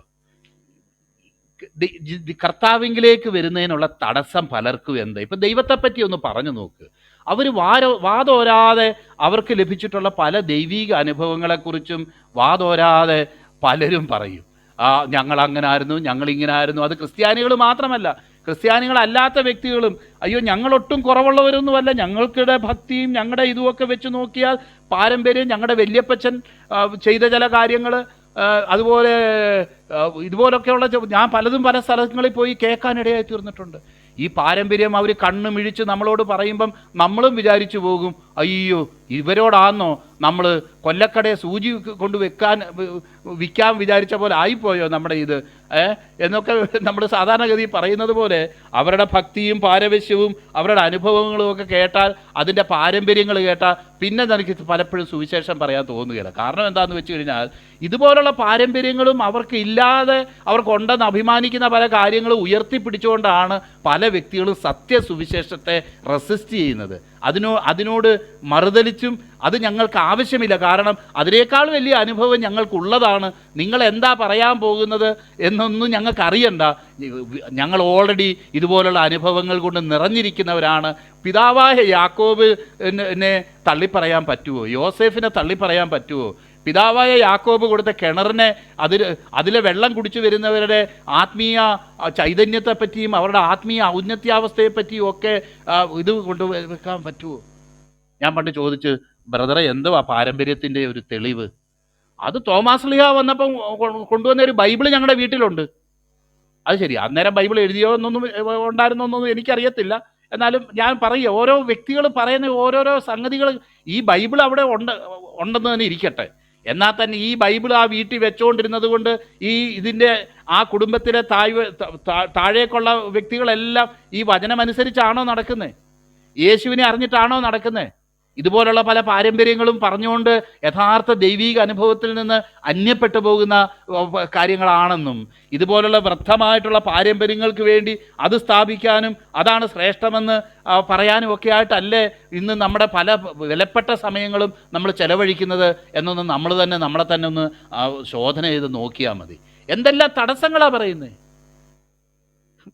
[SPEAKER 1] കർത്താവിംഗിലേക്ക് വരുന്നതിനുള്ള തടസ്സം പലർക്കും എന്താ? ഇപ്പൊ ദൈവത്തെ പറ്റി ഒന്ന് പറഞ്ഞു നോക്ക്. അവർ വാര വാതോരാതെ അവർക്ക് ലഭിച്ചിട്ടുള്ള പല ദൈവീക അനുഭവങ്ങളെക്കുറിച്ചും വാതോരാതെ പലരും പറയും. ആ ഞങ്ങൾ അങ്ങനെ ആയിരുന്നു ഞങ്ങൾ ഇങ്ങനെ ആയിരുന്നു അത് ക്രിസ്ത്യാനികൾ മാത്രമല്ല ക്രിസ്ത്യാനികളല്ലാത്ത വ്യക്തികളും അയ്യോ ഞങ്ങളൊട്ടും കുറവുള്ളവരൊന്നുമല്ല. ഞങ്ങൾക്കിടെ ഭക്തിയും ഞങ്ങളുടെ ഇതുമൊക്കെ വെച്ച് നോക്കിയാൽ പാരമ്പര്യം ഞങ്ങളുടെ വല്യപ്പച്ചൻ ചെയ്ത ചില കാര്യങ്ങൾ അതുപോലെ ഇതുപോലൊക്കെയുള്ള ഞാൻ പലതും പല സ്ഥലങ്ങളിൽ പോയി കേൾക്കാനിടയായി തീർന്നിട്ടുണ്ട്. ഈ പാരമ്പര്യം അവർ കണ്ണുമിഴിച്ച് നമ്മളോട് പറയുമ്പം നമ്മളും വിചാരിച്ചു പോകും
[SPEAKER 2] അയ്യോ ഇവരോടാന്നോ? നമ്മൾ കൊല്ലക്കടയെ സൂചി കൊണ്ട് വെക്കാൻ വിൽക്കാൻ വിചാരിച്ച പോലെ ആയിപ്പോയോ നമ്മുടെ ഇത്? എന്നൊക്കെ നമ്മൾ സാധാരണഗതി പറയുന്നത് പോലെ അവരുടെ ഭക്തിയും പാരവശ്യവും അവരുടെ അനുഭവങ്ങളും ഒക്കെ കേട്ടാൽ അതിന്റെ പാരമ്പര്യങ്ങൾ കേട്ടാൽ പിന്നെ എനിക്ക് പലപ്പോഴും സുവിശേഷം പറയാൻ തോന്നുകയില്ല. കാരണം എന്താണെന്ന് വെച്ച് കഴിഞ്ഞാൽ ഇതുപോലുള്ള പാരമ്പര്യങ്ങളും അവർക്ക് ഇല്ലാതെ അവർക്കുണ്ടെന്ന് അഭിമാനിക്കുന്ന പല കാര്യങ്ങളും ഉയർത്തിപ്പിടിച്ചുകൊണ്ടാണ് പല വ്യക്തികളും സത്യസുവിശേഷത്തെ റെസിസ്റ്റ് ചെയ്യുന്നത്. അതിനോ അതിനോട് മറുതലിച്ചും അത് ഞങ്ങൾക്ക് ആവശ്യമില്ല. കാരണം അതിനേക്കാൾ വലിയ അനുഭവം ഞങ്ങൾക്കുള്ളതാണ്. നിങ്ങൾ എന്താ പറയാൻ പോകുന്നത് എന്നൊന്നും ഞങ്ങൾക്ക് അറിയണ്ട ഞങ്ങൾ ഓൾറെഡി ഇതുപോലുള്ള അനുഭവങ്ങൾ കൊണ്ട് നിറഞ്ഞിരിക്കുന്നവരാണ്. പിതാവായ യാക്കോബ് എന്നെ തള്ളിപ്പറയാൻ പറ്റുമോ യോസെഫിനെ തള്ളിപ്പറയാൻ പറ്റുമോ പിതാവായ യാക്കോബ് കൊടുത്ത കിണറിനെ അതിൽ അതിലെ വെള്ളം കുടിച്ചു വരുന്നവരുടെ ആത്മീയ ചൈതന്യത്തെപ്പറ്റിയും അവരുടെ ആത്മീയ ഔന്നത്യാവസ്ഥയെപ്പറ്റിയും ഒക്കെ ഇത് കൊണ്ട് വെക്കാൻ പറ്റുമോ ഞാൻ പണ്ട് ചോദിച്ച് ബ്രദറെ എന്തുവാ പാരമ്പര്യത്തിന്റെ ഒരു തെളിവ്? അത് തോമാസ് ലിഹ വന്നപ്പം കൊണ്ടുവന്ന ഒരു ബൈബിൾ ഞങ്ങളുടെ വീട്ടിലുണ്ട്. അത് ശരി അന്നേരം ബൈബിൾ എഴുതിയോ എന്നൊന്നും ഉണ്ടായിരുന്നോ എന്നൊന്നും എനിക്കറിയത്തില്ല. എന്നാലും ഞാൻ പറയും ഓരോ വ്യക്തികൾ പറയുന്ന ഓരോരോ സംഗതികൾ ഈ ബൈബിൾ അവിടെ ഉണ്ട് ഉണ്ടെന്ന് തന്നെ ഇരിക്കട്ടെ. എന്നാൽ തന്നെ ഈ ബൈബിൾ ആ വീട്ടിൽ വെച്ചുകൊണ്ടിരുന്നത് കൊണ്ട് ഈ ഇതിന്റെ ആ കുടുംബത്തിലെ താഴ് താഴേക്കുള്ള വ്യക്തികളെല്ലാം ഈ വചനമനുസരിച്ചാണോ നടക്കുന്നത് യേശുവിനെ അറിഞ്ഞിട്ടാണോ നടക്കുന്നത് ഇതുപോലുള്ള പല പാരമ്പര്യങ്ങളും പറഞ്ഞുകൊണ്ട് യഥാർത്ഥ ദൈവീക അനുഭവത്തിൽ നിന്ന് അന്യപ്പെട്ടു പോകുന്ന കാര്യങ്ങളാണെന്നും ഇതുപോലുള്ള വൃദ്ധമായിട്ടുള്ള പാരമ്പര്യങ്ങൾക്ക് വേണ്ടി അത് സ്ഥാപിക്കാനും അതാണ് ശ്രേഷ്ഠമെന്ന് പറയാനും ഒക്കെ ആയിട്ടല്ലേ ഇന്ന് നമ്മുടെ പല വിലപ്പെട്ട സമയങ്ങളും നമ്മൾ ചെലവഴിക്കുന്നത് എന്നൊന്ന് നമ്മൾ തന്നെ നമ്മളെ തന്നെ ഒന്ന് ശോധന ചെയ്ത് നോക്കിയാൽ മതി. എന്തെല്ലാം തടസ്സങ്ങളാണ് പറയുന്നത്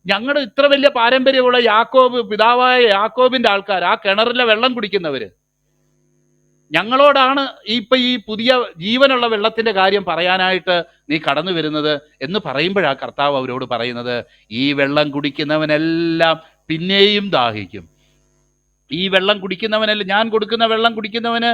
[SPEAKER 2] ഞങ്ങളുടെ ഇത്ര വലിയ പാരമ്പര്യമുള്ള യാക്കോബ് പിതാവായ യാക്കോബിന്റെ ആൾക്കാർ ആ കിണറിലെ വെള്ളം കുടിക്കുന്നവര് ഞങ്ങളോടാണ് ഇപ്പൊ ഈ പുതിയ ജീവനുള്ള വെള്ളത്തിന്റെ കാര്യം പറയാനായിട്ട് നീ കടന്നു വരുന്നത് എന്ന് പറയുമ്പോഴാ കർത്താവ് അവരോട് പറയുന്നത്. ഈ വെള്ളം കുടിക്കുന്നവനെല്ലാം പിന്നെയും ദാഹിക്കും. ഈ വെള്ളം കുടിക്കുന്നവനല്ല ഞാൻ കൊടുക്കുന്ന വെള്ളം കുടിക്കുന്നവന്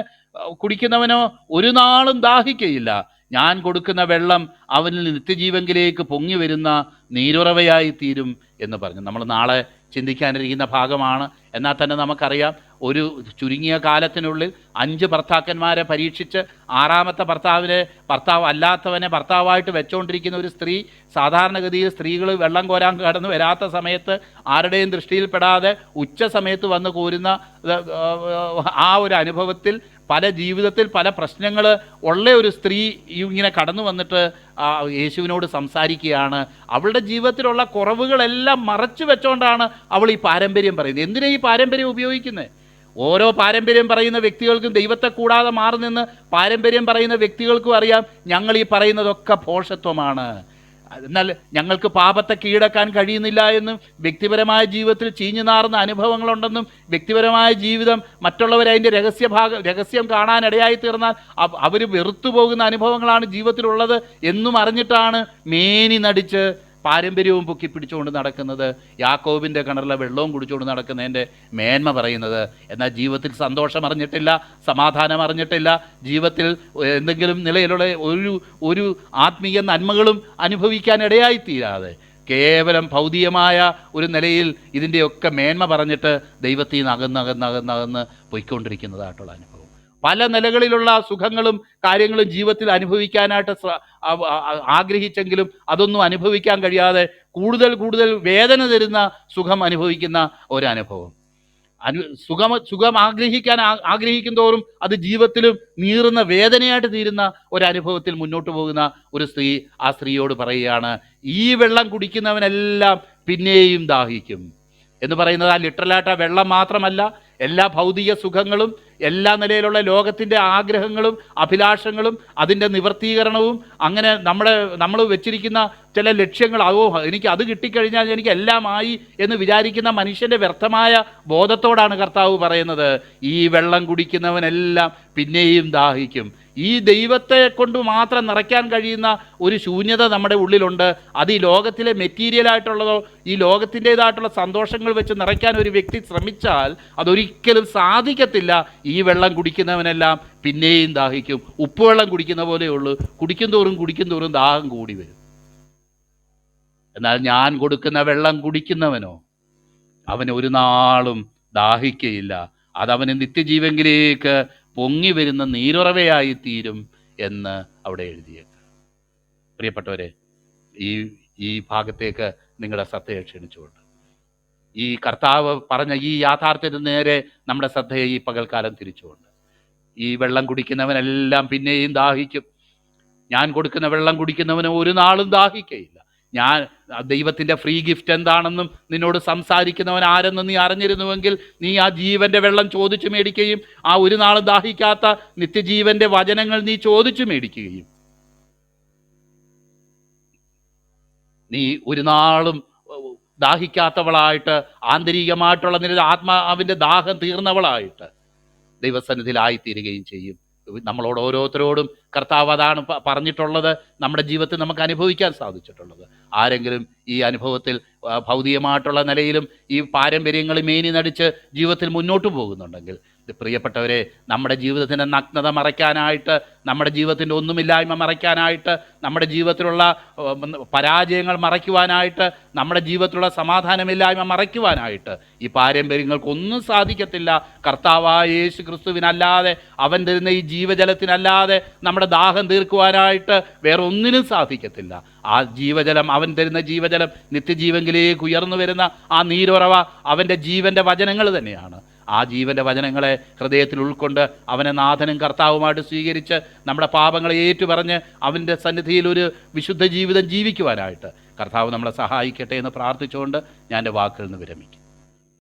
[SPEAKER 2] കുടിക്കുന്നവനോ ഒരു നാളും ദാഹിക്കയില്ല. ഞാൻ കൊടുക്കുന്ന വെള്ളം അവനിൽ നിത്യജീവങ്കിലേക്ക് പൊങ്ങി വരുന്ന നീരുറവയായി തീരും എന്ന് പറഞ്ഞു. നമ്മൾ നാളെ ചിന്തിക്കാനിരിക്കുന്ന ഭാഗമാണ്. എന്നാൽ തന്നെ നമുക്കറിയാം ഒരു ചുരുങ്ങിയ കാലത്തിനുള്ളിൽ അഞ്ച് ഭർത്താക്കന്മാരെ പരീക്ഷിച്ച് ആറാമത്തെ ഭർത്താവിനെ ഭർത്താവ് അല്ലാത്തവനെ ഭർത്താവായിട്ട് വെച്ചുകൊണ്ടിരിക്കുന്ന ഒരു സ്ത്രീ സാധാരണഗതിയിൽ സ്ത്രീകൾ വെള്ളം കോരാൻ കടന്നു വരാത്ത സമയത്ത് ആരുടെയും ദൃഷ്ടിയിൽപ്പെടാതെ ഉച്ച സമയത്ത് വന്ന് കോരുന്ന ആ ഒരു അനുഭവത്തിൽ പല ജീവിതത്തിൽ പല പ്രശ്നങ്ങൾ ഉള്ള ഒരു സ്ത്രീ ഇങ്ങനെ കടന്നു വന്നിട്ട് യേശുവിനോട് സംസാരിക്കുകയാണ്. അവളുടെ ജീവിതത്തിലുള്ള കുറവുകളെല്ലാം മറച്ചു വെച്ചുകൊണ്ടാണ് അവൾ ഈ പാരമ്പര്യം പറയുന്നത്. എന്തിനാ ഈ പാരമ്പര്യം ഉപയോഗിക്കുന്നത് ഓരോ പാരമ്പര്യം പറയുന്ന വ്യക്തികൾക്കും ദൈവത്തെ കൂടാതെ മാറി നിന്ന് പാരമ്പര്യം പറയുന്ന വ്യക്തികൾക്കും അറിയാം ഞങ്ങൾ ഈ പറയുന്നതൊക്കെ ഭോഷത്വമാണ്. എന്നാൽ ഞങ്ങൾക്ക് പാപത്തെ കീഴടക്കാൻ കഴിയുന്നില്ല എന്നും വ്യക്തിപരമായ ജീവിതത്തിൽ ചീഞ്ഞു നാറുന്ന അനുഭവങ്ങളുണ്ടെന്നും വ്യക്തിപരമായ ജീവിതം മറ്റുള്ളവർ അതിന്റെ രഹസ്യഭാഗ രഹസ്യം കാണാനിടയായി തീർന്നാൽ അവർ വെറുത്തു പോകുന്ന അനുഭവങ്ങളാണ് ജീവിതത്തിലുള്ളത് എന്നും അറിഞ്ഞിട്ടാണ് മേനി നടിച്ച് പാരമ്പര്യവും പൊക്കി പിടിച്ചുകൊണ്ട് നടക്കുന്നത് യാക്കോബിന്റെ കിണറിലെ വെള്ളവും കുടിച്ചുകൊണ്ട് നടക്കുന്നതിന്റെ മേന്മ പറയുന്നത്. എന്നാൽ ജീവിതത്തിൽ സന്തോഷം അറിഞ്ഞിട്ടില്ല സമാധാനം അറിഞ്ഞിട്ടില്ല. ജീവിതത്തിൽ എന്തെങ്കിലും നിലയിലുള്ള ഒരു ഒരു ആത്മീയ നന്മകളും അനുഭവിക്കാൻ ഇടയായിത്തീരാതെ കേവലം ഭൗതികമായ ഒരു നിലയിൽ ഇതിന്റെയൊക്കെ മേന്മ പറഞ്ഞിട്ട് ദൈവത്തിൽ നിന്ന് അകന്ന് അകന്ന് അകന്ന് അകന്ന് പൊയ്ക്കൊണ്ടിരിക്കുന്നതായിട്ടുള്ള അനുഭവം. പല നിലകളിലുള്ള സുഖങ്ങളും കാര്യങ്ങളും ജീവിതത്തിൽ അനുഭവിക്കാനായിട്ട് ആഗ്രഹിച്ചെങ്കിലും അതൊന്നും അനുഭവിക്കാൻ കഴിയാതെ കൂടുതൽ കൂടുതൽ വേദന തരുന്ന സുഖം അനുഭവിക്കുന്ന ഒരനുഭവം. അനു സുഖം സുഖം ആഗ്രഹിക്കാൻ ആഗ്രഹിക്കും തോറും അത് ജീവിതത്തിലും നീറുന്ന വേദനയായിട്ട് തീരുന്ന ഒരനുഭവത്തിൽ മുന്നോട്ട് പോകുന്ന ഒരു സ്ത്രീ ആ സ്ത്രീയോട് പറയുകയാണ് ഈ വെള്ളം കുടിക്കുന്നവനെല്ലാം പിന്നെയും ദാഹിക്കും. എന്ന് പറയുന്നത് ആ ലിറ്ററലായിട്ട് ആ വെള്ളം മാത്രമല്ല എല്ലാ ഭൗതിക സുഖങ്ങളും എല്ലാ നിലയിലുള്ള ലോകത്തിന്റെ ആഗ്രഹങ്ങളും അഭിലാഷങ്ങളും അതിന്റെ നിവർത്തീകരണവും അങ്ങനെ നമ്മുടെ നമ്മൾ വെച്ചിരിക്കുന്ന ചില ലക്ഷ്യങ്ങൾ അതോ എനിക്ക് അത് കിട്ടിക്കഴിഞ്ഞാൽ എനിക്ക് എല്ലാമായി എന്ന് വിചാരിക്കുന്ന മനുഷ്യന്റെ വ്യർത്ഥമായ ബോധത്തോടാണ് കർത്താവ് പറയുന്നത്. ഈ വെള്ളം കുടിക്കുന്നവനെല്ലാം പിന്നെയും ദാഹിക്കും. ഈ ദൈവത്തെ കൊണ്ട് മാത്രം നിറയ്ക്കാൻ കഴിയുന്ന ഒരു ശൂന്യത നമ്മുടെ ഉള്ളിലുണ്ട്. അത് ഈ ലോകത്തിലെ മെറ്റീരിയലായിട്ടുള്ളതോ ഈ ലോകത്തിന്റെതായിട്ടുള്ള സന്തോഷങ്ങൾ വെച്ച് നിറയ്ക്കാൻ ഒരു വ്യക്തി ശ്രമിച്ചാൽ അതൊരിക്കലും സാധിക്കത്തില്ല. വെള്ളം കുടിക്കുന്നവനെല്ലാം പിന്നെയും ദാഹിക്കും. ഉപ്പുവെള്ളം കുടിക്കുന്ന പോലെയുള്ളൂ കുടിക്കും തോറും കുടിക്കും തോറും ദാഹം കൂടി വരും. എന്നാൽ ഞാൻ കൊടുക്കുന്ന വെള്ളം കുടിക്കുന്നവനോ അവന് ഒരു നാളും ദാഹിക്കയില്ല. അതവന് നിത്യജീവങ്കിലേക്ക് പൊങ്ങി വരുന്ന നീരുറവയായി തീരും എന്ന് അവിടെ എഴുതിയേക്ക്. പ്രിയപ്പെട്ടവരെ ഈ ഈ ഭാഗത്തേക്ക് നിങ്ങളുടെ ശ്രദ്ധയെ ക്ഷണിച്ചുകൊണ്ട് ഈ കർത്താവ് പറഞ്ഞ ഈ യാഥാർത്ഥ്യത്തിന് നേരെ നമ്മുടെ ശ്രദ്ധയെ ഈ പകൽക്കാലം തിരിച്ചുകൊണ്ട്. ഈ വെള്ളം കുടിക്കുന്നവനെല്ലാം പിന്നെയും ദാഹിക്കും. ഞാൻ കൊടുക്കുന്ന വെള്ളം കുടിക്കുന്നവന് ഒരു നാളും ദാഹിക്കയില്ല. ഞാൻ ദൈവത്തിന്റെ ഫ്രീ ഗിഫ്റ്റ് എന്താണെന്നും നിന്നോട് സംസാരിക്കുന്നവൻ ആരെന്നും നീ അറിഞ്ഞിരുന്നുവെങ്കിൽ നീ ആ ജീവന്റെ വെള്ളം ചോദിച്ചു മേടിക്കുകയും ആ ഒരു നാളും ദാഹിക്കാത്ത നിത്യജീവന്റെ വചനങ്ങൾ നീ ചോദിച്ചു മേടിക്കുകയും. നീ ഒരു നാളും ദാഹിക്കാത്തവളായിട്ട് ആന്തരികമായിട്ടുള്ള നില ആത്മാവിന്റെ ദാഹം തീർന്നവളായിട്ട് ദൈവസന്നിധിയിലായിത്തീരുകയും ചെയ്യും. നമ്മളോട് ഓരോരുത്തരോടും കർത്താവ് അതാണ് പറഞ്ഞിട്ടുള്ളത് നമ്മുടെ ജീവിതത്തിൽ നമുക്ക് അനുഭവിക്കാൻ സാധിച്ചിട്ടുള്ളത്. ആരെങ്കിലും ഈ അനുഭവത്തിൽ ഭൗതികമായിട്ടുള്ള നിലയിലും ഈ പാരമ്പര്യങ്ങൾ മേനി നടിച്ച് ജീവിതത്തിൽ മുന്നോട്ട് പോകുന്നുണ്ടെങ്കിൽ പ്രിയപ്പെട്ടവരെ നമ്മുടെ ജീവിതത്തിന്റെ നഗ്നത മറയ്ക്കാനായിട്ട് നമ്മുടെ ജീവിതത്തിന്റെ ഒന്നുമില്ലായ്മ മറയ്ക്കാനായിട്ട് നമ്മുടെ ജീവിതത്തിലുള്ള പരാജയങ്ങൾ മറയ്ക്കുവാനായിട്ട് നമ്മുടെ ജീവിതത്തിലുള്ള സമാധാനമില്ലായ്മ മറയ്ക്കുവാനായിട്ട് ഈ പാരമ്പര്യങ്ങൾക്കൊന്നും സാധിക്കത്തില്ല. കർത്താവായ യേശു ക്രിസ്തുവിനല്ലാതെ അവൻ തരുന്ന ഈ ജീവജലത്തിനല്ലാതെ നമ്മുടെ ദാഹം തീർക്കുവാനായിട്ട് വേറെ ഒന്നിനും സാധിക്കത്തില്ല. ആ ജീവജലം അവൻ തരുന്ന ജീവജലം നിത്യജീവങ്കിലേക്ക് ഉയർന്നു വരുന്ന ആ നീരുറവ അവന്റെ ജീവന്റെ വചനങ്ങൾ തന്നെയാണ്. ആ ജീവന്റെ വചനങ്ങളെ ഹൃദയത്തിൽ ഉൾക്കൊണ്ട് അവനെ നാഥനും കർത്താവുമായിട്ട് സ്വീകരിച്ച് നമ്മുടെ പാപങ്ങളെ ഏറ്റുപറഞ്ഞ് അവന്റെ സന്നിധിയിൽ ഒരു വിശുദ്ധ ജീവിതം ജീവിക്കുവാനായിട്ട് കർത്താവ് നമ്മളെ സഹായിക്കട്ടെ എന്ന് പ്രാർത്ഥിച്ചുകൊണ്ട് ഞാൻ എന്റെ വാക്കിൽ നിന്ന് വിരമിക്കും